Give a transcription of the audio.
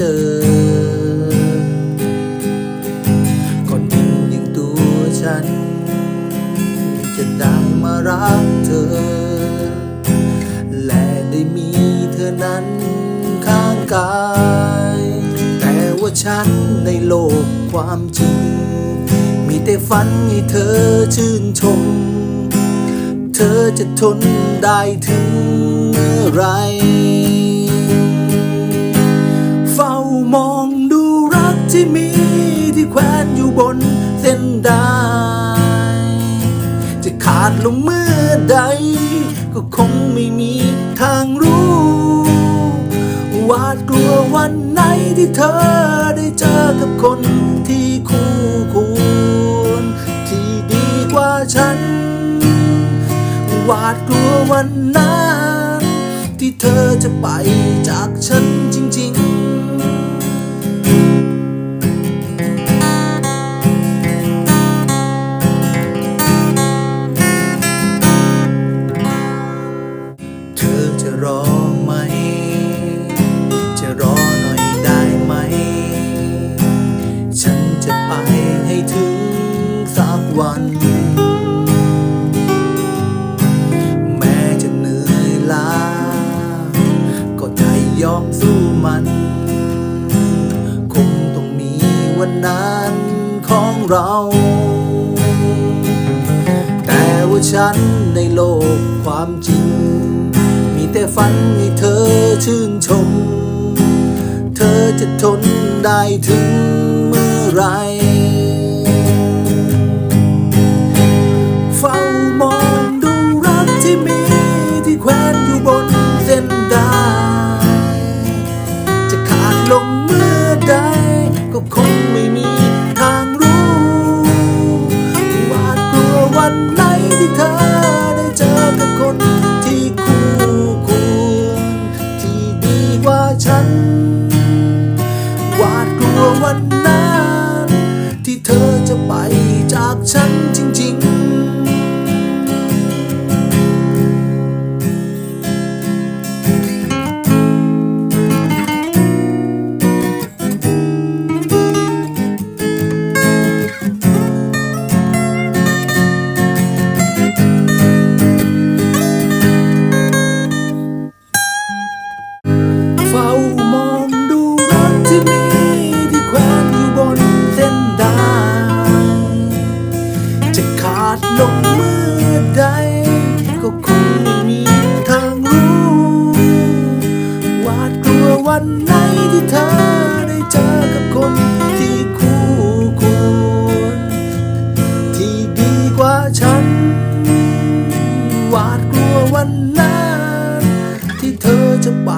เจอ ก่อนดินอย่งตัวฉัน จะได้มารักเธอ และได้มีเธอนั้นข้างกาย แต่ว่าฉันในโลกความจริง มีแต่ฝันให้เธอชื่นชม เธอจะทนได้ถึงเมื่อไร มองดูรักที่มีที่แขวนอยู่บนเส้นได้จะขาดลงเมื่อใด ก็คงไม่มีทางรู้วาดกลัววันไหนที่เธอได้เจอกับคนที่คู่ควรที่ดีกว่าฉันวาดกลัววันนั้น ที่เธอจะไปจากฉัน ยอมสู้มัน คงต้องมีวันนั้นของเรา แต่ว่าฉันในโลกความจริง มีแต่ฝันให้เธอชื่นชม เธอจะทนได้ถึงเมื่อไรเฝ้ามองดูรักที่มีที่แขวนอยู่บน ดลงเมื่อใด ก็คงไม่มีทางรู้หวาดกลัววันไหนที่เธอได้เจอกับคนที่คู่ควรที่ดีกว่าฉันหวาดกลัววันนั้นที่เธอจะไป